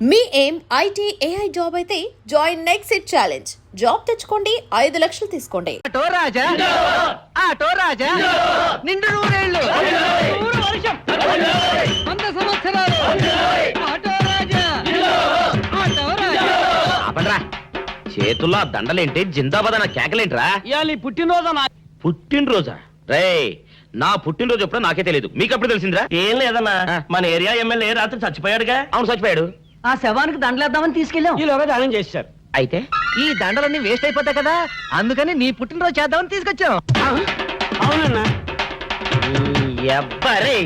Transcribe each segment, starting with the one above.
మీ ఏం IT AI job అయితే join next it challenge. Job తెచ్చుకోండి ఐదు లక్షలు తీసుకోండి. నిండు నూరేళ్ళు. నూరు వర్షం. వంద సంవత్సరాలు. ఆపండ్రా. చేతుల్లో ఆ దండలేంటి? జిందాబాద్ అన్న కేకలేంట్రా? ఇవాళ పుట్టినరోజు పుట్టినరోజా? రే నా పుట్టినరోజు ఎప్పుడో నాకే తెలియదు మీకు ఎప్పుడు తెలిసిందిరా? ఏం లేదన్నా. మన ఏరియా ఎమ్మెల్యే రాత్రి చచ్చిపోయాడుగా. అవును చచ్చిపోయాడు. ఆ శవానికి దండలేద్దామని తీసుకెళ్ళాం. ఈలోగా దానం చేశారు. అయితే ఈ దండలన్నీ వేస్ట్ అయిపోతాయి కదా అందుకని నీ పుట్టినరోజు చేద్దామని తీసుకొచ్చాం. అవునన్నా. ఎవ్వరే.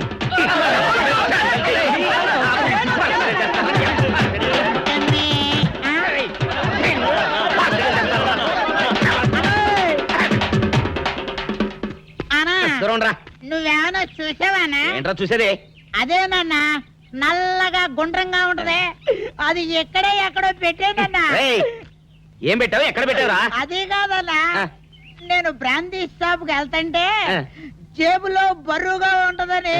దూరం రా. నువ్వేమైనా చూసావానా? ఏంట్రా చూసేది? అదేనన్నా నల్లగా గుండ్రంగా ఉంటది. అది ఎక్కడే ఎక్కడో పెట్టేనన్నా. ఏం పెట్టావు? ఎక్కడ పెట్టావురా? అది కాదన్నా. ఆ. నేను బ్రాందీ షాప్కి వెళ్తుంటే ఆ. జేబులో బరువుగా ఉంటదని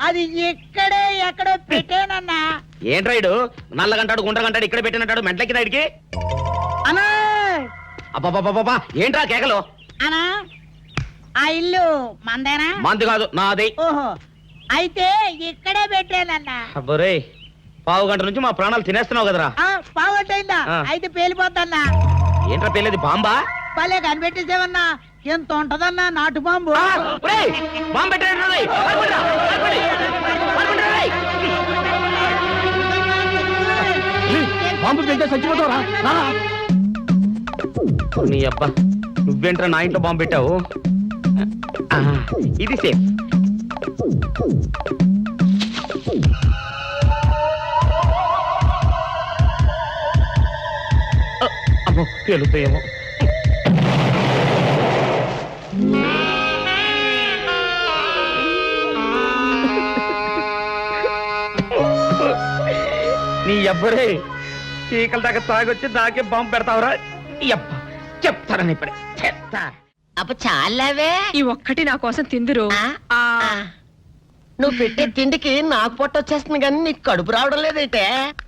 అది ఎక్కడే ఎక్కడో పెట్టానన్నా. ఏంట్రా ఇడు? నల్లగంటాడు గుండ్రగంటాడు ఇక్కడ పెట్టినట్టాడు మెంట్లకి రైడ్కి అనా ఏంట్రా కేకలు? అనా ఆ ఇల్లు మందేనా? మంది కాదు నాది. ఓహో అయితే ఇక్కడే పెట్టానన్నా. అబ్బరే పావు గంట నుంచి మా ప్రాణాలు తినేస్తున్నావు కదరా. ఆ, పావొట్టయిందా ఆ. అయితే పేలిపోతాన్నా ఏంట్రా పెళ్ళేది బాంబా? భలే కనిపెట్టేసేవన్నా. ఎంత ఉంటదన్నా నాటు బాంబు? ఆ, ఒరేయ్, బాంబు పెట్టాడు రేయ్. పడుకుంటా, పడుకోండి. పడుకుంటా రేయ్. బాంబు పెడితే చచ్చిపోతావురా నీ అబ్బా నువ్వేంట్రా నా ఇంట్లో బాంబు పెట్టావు? ఆ, ఇది సేఫ్. అమ్మో పేలుతాయేమో నీ ఎవ్వరే చీకల దాకా తాగొచ్చి నాకే బాంబు పెడతావురా? ఎప్ప చెప్తారని ఇప్పుడే చెప్తా. అప్ప చాలావే. ఈ ఒక్కటి నా కోసం తిందురు. ఆ? నువ్వు పెట్టే తిండికి నాకు పొట్ట వచ్చేస్తుంది కానీ నీకు కడుపు రావడం లేదైతే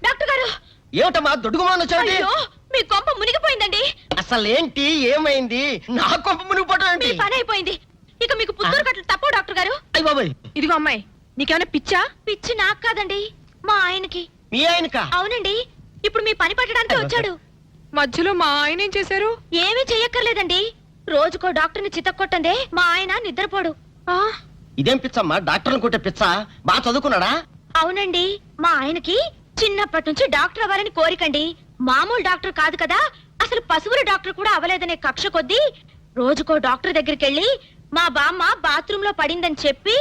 డాక్టర్ గారు. ఏమిటమ్మా దుడుగుమాను వచ్చాడు అయ్యో మీ కొంప మునిగిపోయిందండి. అసలు ఏంటి ఏమైంది? నా కొంప మునిగిపోవడం మీ ఏంటి పని అయిపోయింది. ఇక మీకు పుత్తూరు కట్టలు తప్పవు డాక్టర్ గారు. అయ్య బాబాయ్. ఇదిగో అమ్మాయి నీకేమైనా పిచ్చా? పిచ్చి నాకు కాదండి. మా ఆయనకి. మీ ఆయనక? అవునండి. ఇప్పుడు మీ పని పట్టడానికి వచ్చాడు. మధ్యలో మా ఆయన ఏం చేశారు? ఏమీ చెయ్యక్కర్లేదండి. రోజుకో డాక్టర్ని చితక్కొట్టందే మా ఆయన నిద్రపోడు. ఆ, ఇదేం పిచ్చమ్మా? డాక్టర్ని కొట్టే పిచ్చ? బాగా చదువుకున్నాడా? అవునండి మా ఆయనకి చిన్నప్పటి నుంచి డాక్టర్ అవ్వాలని కోరికండి. మామూలు డాక్టర్ కాదు కదా అసలు పశువుల డాక్టర్ కూడా అవ్వలేదనే కక్ష కొద్దీ రోజుకో డాక్టర్ దగ్గరికి వెళ్ళి మా బామ్మ బాత్రూమ్లో పడిందని చెప్పి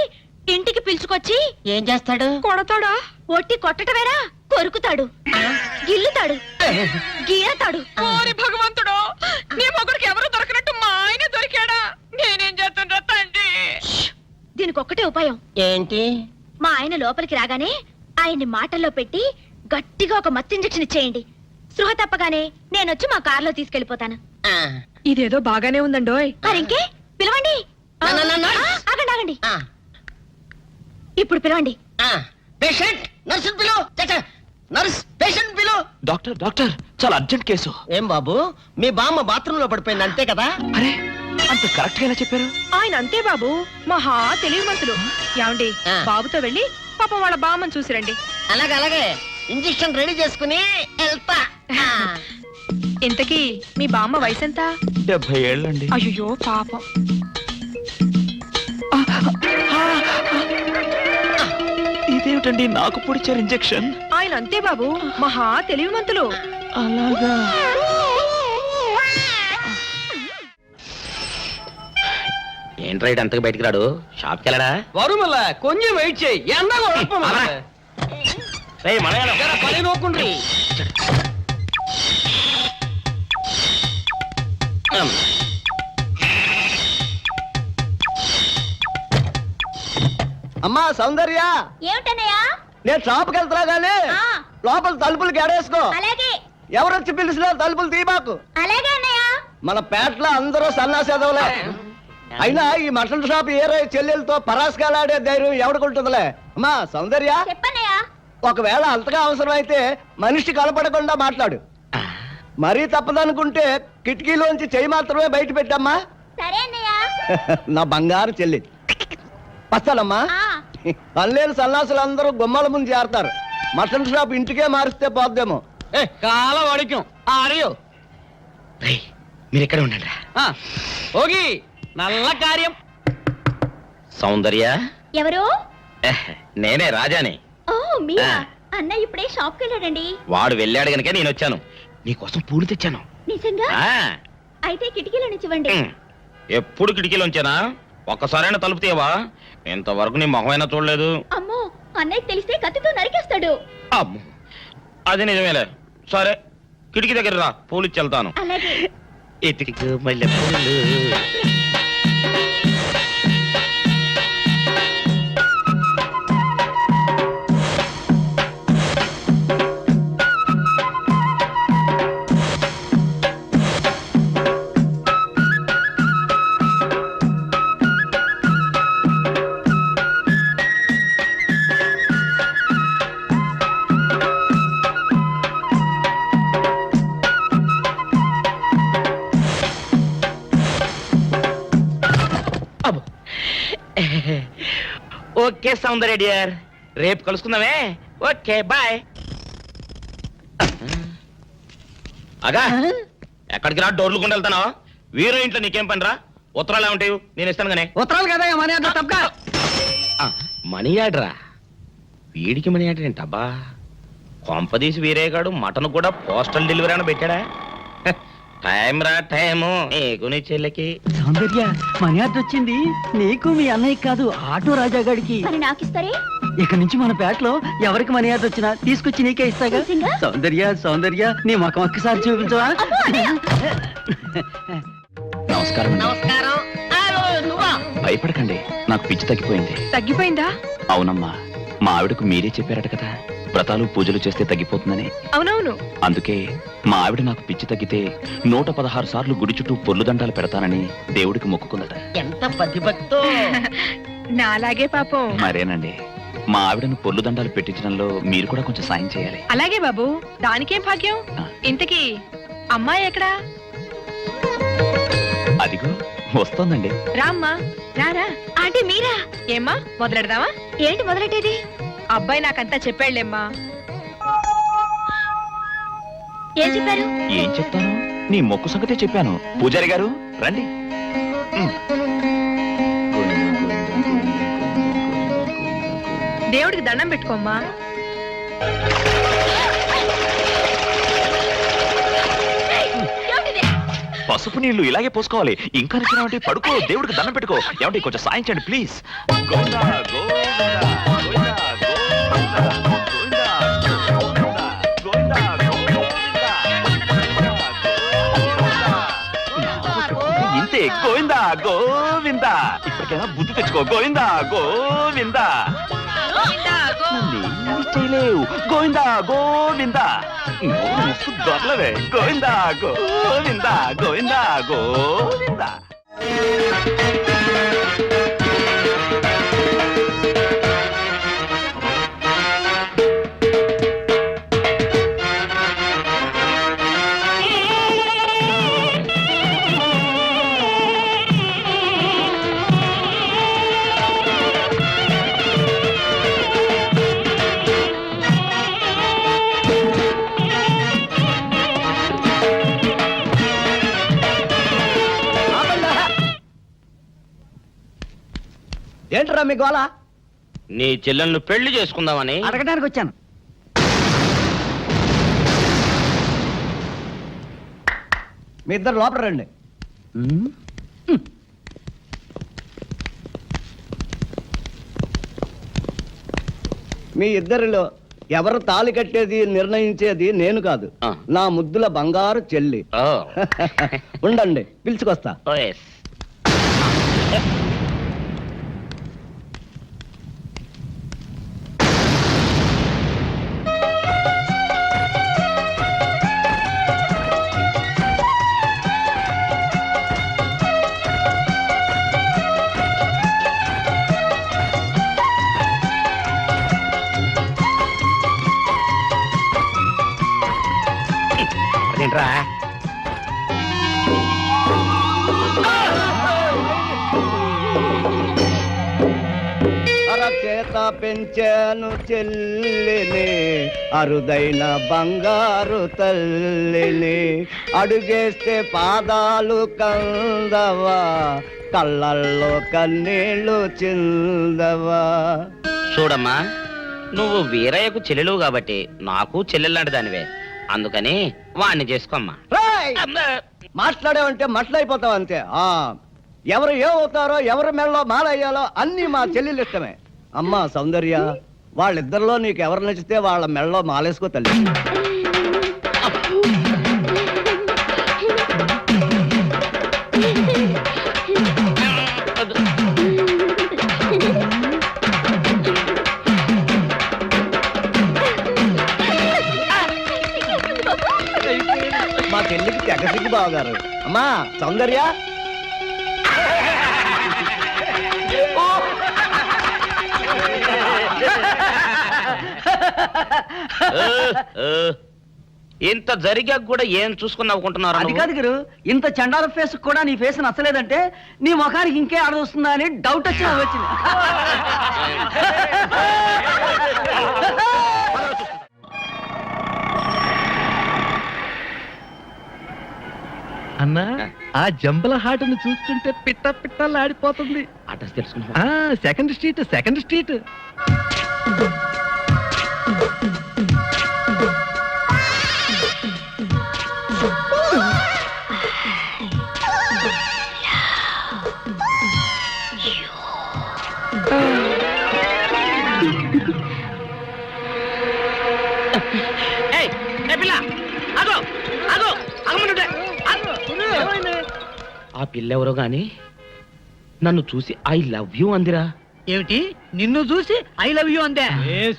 ఇంటికి పిలుచుకొచ్చి ఏం చేస్తాడు? కొడతాడా? ఒట్టి కొట్టటమేరా కొరుకుతాడు. గిల్లుతాడు. గీరతాడు ఓరి భగవంతుడు నీ మొగుడికి ఎవరు దొరకనట్టు మా ఆయన దొరికాడా నేనేం చేస్తుండ్రా తండ్రి దీనికి ఒక్కటే ఉపాయం. ఏంటి? మా ఆయన లోపలికి రాగానే ఆయన్ని మాటల్లో పెట్టి గట్టిగా ఒక మత్తు ఇంజెక్షన్ ఇచ్చేయండి. స్పృహ తప్పగానే నేనొచ్చి మా కారులో తీసుకెళ్ళిపోతాను ఆ, ఇదేదో బాగానే ఉందండోయ్. మరింకే పిలవండి. నా, నా, నా, నా. ఆ, ఆగండి ఆగండి. ఆ, ఇప్పుడు పిలవండి. ఆ. పేషెంట్ నర్సు పిలు. నర్స్ పేషెంట్ పిలు. డాక్టర్ డాక్టర్ చాలా అర్జెంట్ కేసు. ఏం బాబు మీ బామ్మ బాత్రూమ్లో పడిపోయింది అంతే కదా? అరే అంత కరెక్ట్గా ఎలా చెప్పారు? ఆయన అంతే బాబు. మహా తెలివిమంతులు. ఏమండి ఆ. బాబుతో వెళ్ళి పాప వాళ్ళ బామ్మని చూసిరండి. అలాగే అలాగే. ఇంజెక్షన్ రెడీ చేసుకుని వెళ్తా. ఆ. ఇంతకీ మీ బామ్మ వయసు ఎంత డెబ్బై ఏళ్ళండి. అయ్యో పాపం. ఇదేమిటండి నాకు పొడిచారు ఇంజెక్షన్? ఆయన అంతే బాబు. మహా తెలివిమంతులు. అలాగా. ఇడు అంతకు బయటికి రాడు. షాప్కి వెళ్ళడా? వరుమల కొంచెం వెయిట్ చేయి. ఎండ. పని నోకుండ్రి. అమ్మా సౌందర్య. ఏమిటన్నయ్యా? నేను షాప్కి వెళ్తున్నా గానీ ఆ. లోపల తలుపులు గడేసుకో. అలాగే. ఎవరొచ్చి పిలిచినా తలుపులు తీబాకు అలాగే అన్నయ్య. మన పేటలో అందరూ సన్నాసేదవులే. అయినా ఈ మటన్ షాప్ ఏరే చెల్లెలతో పరాస్కాలాడే ధైర్యం ఎవడుకుంటుందిలే? అమ్మా సౌందర్య? చెప్పన్నయ్య. ఒకవేళ అంతగా అవసరమైతే మనిషి కనపడకుండా మాట్లాడు. మరీ తప్పదనుకుంటే కిటికీలోంచి చెయ్యి మాత్రమే బయట పెట్టమ్మా. నా బంగారు చెల్లి. వస్తానమ్మా. పనిలేని సన్నాసులు అందరూ గుమ్మల ముందు చేరతారు మటన్ షాప్ ఇంటికే మారిస్తే పోద్దేమో. ఏ కాల ఆరియో మీరు ఇక్కడే ఉండండి. ఓగి నల్ల కార్యం. సౌందర్య? ఎవరు? నేనే రాజాని. ఓ మీరా. అన్నయ్య ఇప్పుడే షాప్కి వెళ్ళాడండి. వాడు వెళ్ళాడు గనుక నేను వచ్చాను. నీకోసం పూలు తెచ్చాను. నిజంగా? అయితే కిటికీలో నుంచి ఇవ్వండి. ఎప్పుడు కిటికీలోంచేనా ఒక్కసారైనా తలుపు తీయవా? ఇంతవరకు నీ మొహమైనా చూడలేదు. అమ్మో అన్నయ్య తెలిస్తే కత్తితో నరికేస్తాడు. అమ్మో. అది నిజమేలే. సరే కిటికీ దగ్గర రా. పూలు ఇచ్చి వెళ్తాను. అలాగే. ఎతికి మల్లె పూలు ఓకే సౌందర్య డియర్. రేపు కలుసుకుందామే. Okay bye. అగా ఎక్కడికి రా డోర్లు కొండ వెళ్తానా వీరో ఇంట్లో నీకేం పని రా ఉత్తరాలు ఏమంటాయి నేను ఇస్తాను గానే. ఉత్తరాలు కదా మనీ అంత తప్పక ఆ, మనీ ఆర్డరా? వీడికి మనీ ఆర్డర్ ఏంటబ్బా? కొంపదీసి వీరేగాడు మటన్ కూడా పోస్టల్ డెలివరీ అని పెట్టాడా? టైం రా టైము. నీకు నీ చెల్లికి? సౌందర్య మర్యాద వచ్చింది. నీకు మీ అన్నయ్య కాదు ఆటో రాజా గాడికి. మరి నాకు ఇస్తారే? ఇక నుంచి మన పేటలో ఎవరికి మర్యాద వచ్చినా తీసుకొచ్చి నీకే ఇస్తాగా. నిజంగా? సౌందర్య సౌందర్య నీ ముఖం ఒక్కసారి చూపించవా? నమస్కారం. నమస్కారం. భయపడకండి నాకు పిచ్చి తగ్గిపోయింది. తగ్గిపోయిందా? అవునమ్మా మా ఆవిడకు మీరే చెప్పారట కదా. వ్రతాలు పూజలు చేస్తే తగ్గిపోతుందని? అవునవును. అందుకే మా ఆవిడ నాకు పిచ్చి తగ్గితే నూట పదహారు సార్లు గుడి చుట్టూ పొర్లు దండాలు పెడతానని దేవుడికి మొక్కుకుందట. ఎంత పతిభక్తో నా అలాగే పాపం. మరేనండి మా ఆవిడను పొర్లు దండాలు పెట్టించడంలో మీరు కూడా కొంచెం సాయం చేయాలి. అలాగే బాబు దానికేం భాగ్యం? ఇంతకీ అమ్మాయి ఎక్కడా? అదిగో వస్తోందండి. రామ్మా రారా. ఆంటీ మీరా? ఏమ్మా మొదలెడదామా? ఏంటి మొదలెట్టేది? అబ్బాయి నాకంతా చెప్పాడులేమ్మా. ఏం చెప్పారు? ఏం చెప్తాను? నీ మొక్కు సంగతే చెప్పాను. పూజారి గారు రండి. దేవుడికి దండం పెట్టుకోమ్మా. పసుపు నీళ్ళు ఇలాగే పోసుకోవాలి. ఇంకా నిచ్చినావంటే పడుకో దేవుడికి దండం పెట్టుకో. ఏమంటే కొంచెం సాయం చేయండి ప్లీజ్. గోవిందా, గోవిందా, గోవిందా. ఇప్పటికైనా బుద్ధి తెచ్చుకో. గోవిందా గోవిందా. చేయలేవు. గోవిందా గోవిందా. దొరలవే. గోవిందా గోవిందా గోవిందా గోవిందా. ఏంట్రా మీ గోళ నీ చెల్లెలను పెళ్ళి చేసుకుందామని. అడగడానికి వచ్చాను. మీ ఇద్దరు లోపల రండి. మీ ఇద్దరిలో ఎవరు తాళి కట్టేది నిర్ణయించేది నేను కాదు. ఆ. నా ముద్దుల బంగారు చెల్లి. ఓ. ఉండండి పిలుచుకొస్తా. ఓ ఎస్. ఏంట్రా చేత పెంచాను చెల్లిని అరుదైన బంగారు తల్లిని. అడుగేస్తే పాదాలు కందవా కళ్ళల్లో కన్నీళ్ళు చిందవా. చూడమ్మా నువ్వు వీరయ్యకు చెల్లెలు కాబట్టి నాకు చెల్లెలాంటి దానివే అందుకని వాణ్ణి చేసుకోమ్మా! మాట్లాడావంటే మట్లయిపోతావు అంతే. ఆ ఎవరు ఏమవుతారో ఎవరి మెడలో మాలయ్యాలో అన్ని మా చెల్లెలు ఇష్టమే అమ్మా సౌందర్య వాళ్ళిద్దరిలో నీకు ఎవరు నచ్చితే వాళ్ళ మెడలో మాలేసుకో తల్లి. మా చెల్లికి తెగ సిగ్గు బావగారు. అమ్మా సౌందర్య. ఇంత జరిగాక కూడా ఏం చూసుకుని నవ్వుకుంటున్నారు అది కాదు గురు. ఇంత చండాల ఫేస్ కూడా నీ ఫేస్ నచ్చలేదంటే నీ ముఖానికి ఇంకే ఆడదొస్తుందా అని డౌట్ వచ్చి వచ్చింది అన్నా ఆ. జంబల హాటను చూస్తుంటే పిట్ట పిట్టలాడిపోతుంది. అడ్రస్ తెలుసుకున్నా ఆ సెకండ్ స్ట్రీట్ సెకండ్ స్ట్రీట్ ఏయ్, ఏ పిల్ల, ఆగమనుండే, ఆగు. ఆ పిల్ల ఎవరో గాని నన్ను చూసి ఐ లవ్ యూ అందిరా. ఏమిటి? నిన్ను చూసి ఐ లవ్ యూ అందే?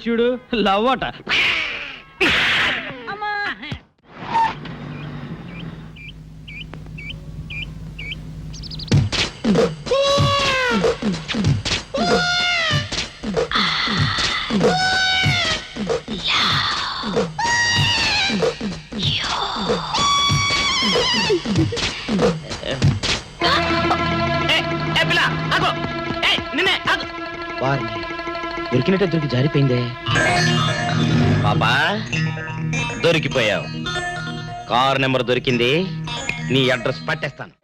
చూడు లవ్ అట. వారిని దొరికినట్టే దొరికి జారిపోయిందే. పాపా దొరికిపోయావు. కారు నెంబర్ దొరికింది నీ address పట్టేస్తాను.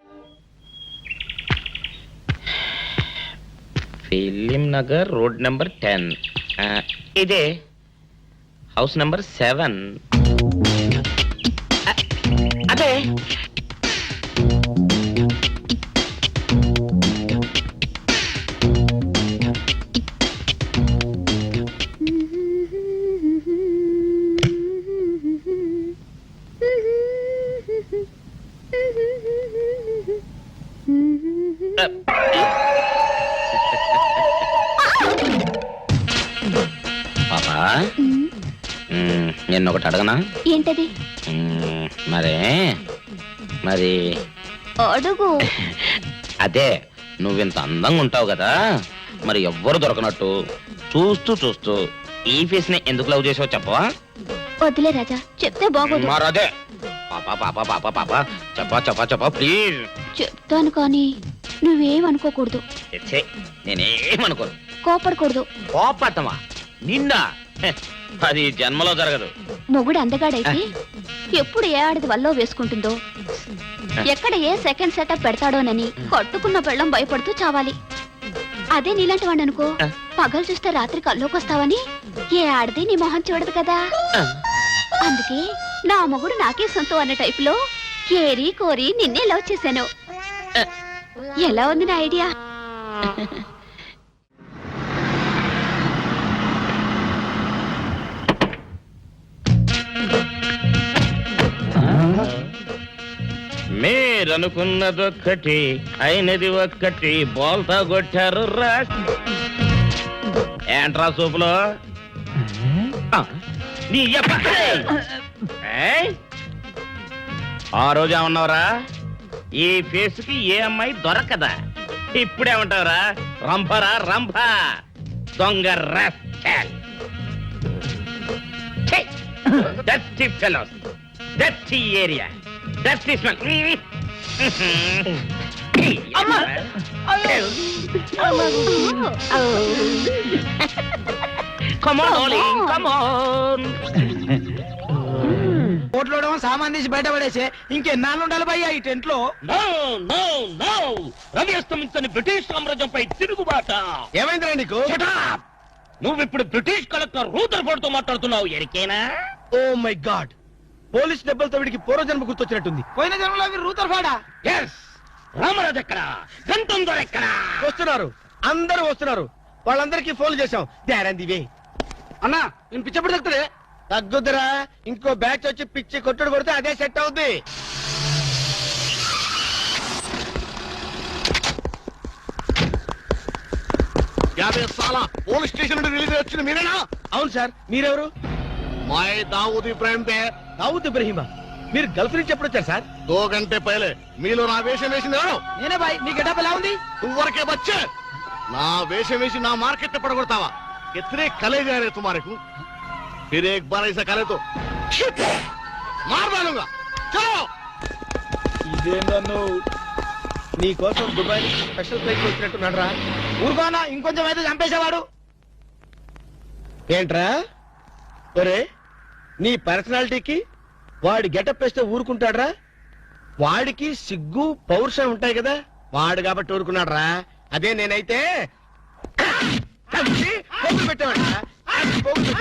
Film Nagar road number ten. ఇదే హౌస్ నెంబర్ సెవెన్. అదే. పాపా? మ్మ్, నిన్న ఒకటి అడగనా? ఏంటది? అడుగు. అదే నువ్వింత అందంగా ఉంటావు కదా. మరి ఎవ్వరు దొరకనట్టు. చూస్తూ చూస్తూ ఈ ఫేస్ని ఎందుకు లవ్ చేసావు చెప్పవా? వదిలే రాజా చెప్తే బాగోదు. మరదే పాపా పాపా పాపా పాపా. చెప్పా చెప్పా చెప్పా ప్లీజ్ చెప్తాను కానీ నువ్వేమనుకోకూడదు. ఛే, నేనేమనుకోను. కోపడకూడదు. కోపట్టమా నిండా? హె, అది జన్మలో జరగదు. మొగుడు అందగాడైతే ఎప్పుడు ఏ ఆడది వల్లో వేసుకుంటుందో? ఎక్కడ ఏ సెకండ్ సెటప్ పెడతాడోనని కట్టుకున్న పెళ్ళం భయపడుతూ చావాలి. అదే నీలాంటి వాడు అనుకో పగలు చూస్తే రాత్రి కల్లోకొస్తావని ఏ ఆడది నీ మొహం చూడదు కదా. అందుకే నా మొగుడు నాకే సొంతం అన్న టైపులో ఏరి కోరి నిన్నే లవ్ చేశాను. ఎలా ఉంది నా ఐడియా? మీరనుకున్నదొక్కటి అయినది ఒక్కటి బోల్తా కొట్టారు రా ఏంట్రా సూపులో ఆ, నీ యప్ప. ఏయ్! ఆ రోజు ఏమన్నావురా ఈ ఫేస్కి ఏ అమ్మాయి దొరకదా ఇప్పుడేమంటావురా రంభరా రంభ దొంగ rascal. ఛీ! Dirty fellows. Area smell come on come on కోట్లో సామాన్ తీసి బయట పడేసి ఇంకెన్నాళ్ళు ఉండాలి భయ్యా ఈ టెంట్లో నో నో నో రవి అస్తమించని బ్రిటిష్ సామ్రాజ్యంపై తిరుగుబాట. ఏమైందిరా నీకు! నువ్వు ఇప్పుడు బ్రిటిష్ కలెక్టర్ రూదర్ఫోర్డ్తో మాట్లాడుతున్నావు ఎరికేనా? ఓ మై గాడ్ పోలీస్ దెబ్బలతో వీడికి పూర్వజన్మ గుర్తొచ్చినట్టుంది. పోయిన జనంలో మీరు రూతర్ ఫాడా? ఎస్ రామరాజు ఎక్కడ ఎక్కడ వస్తున్నారు. అందరూ వస్తున్నారు. వాళ్ళందరికీ ఫోన్ చేశాం. దారందివే అన్నా నేను పిచ్చప్పుడు తగ్గుతుంది తగ్గుద్దురా ఇంకో బ్యాచ్ వచ్చి పిచ్చి కొట్టుడు కొడితే అదే సెట్ అవుద్ది. యాభై సాల పోలీస్ స్టేషన్ నుండి రిలీజ్ వచ్చింది మీరేనా? అవును సార్ మీరెవరు? మాయ్ దావూద్ ఇబ్రాహిం దే. దావుద్ ఇబ్రహీమా? మీరు గల్ఫ్ నుంచి ఎప్పుడు వచ్చారు సార్? దో గంటే పైలే. మీలో నా వేషం వేసింది ఎవరు? నేనే బాయ్. నీ గెటప్ ఎలా ఉంది? నువ్వరకే బచ్చే. నా వేషం వేసి నా మార్కెట్ పడగొడతావా? ఎత్రే కలే జారే తుమారకు. ఫిర్ ఏక్ బార్ ఐసా కలే తో మార్ దానుగా చలో ఇదేందన్ను నీ కోసం దుబాయ్ స్పెషల్ ఫ్లైట్ వచ్చినట్టున్నాడు రా ఊరుకోనా ఇంకొంచెం అయితే చంపేసేవాడు. ఏంట్రా? ఒరే నీ పర్సనాలిటీకి వాడి గెటప్ వేస్తే ఊరుకుంటాడ్రా? వాడికి సిగ్గు పౌరుషం ఉంటాయి కదా వాడు కాబట్టి ఊరుకున్నాడు రా అదే నేనైతే చంపి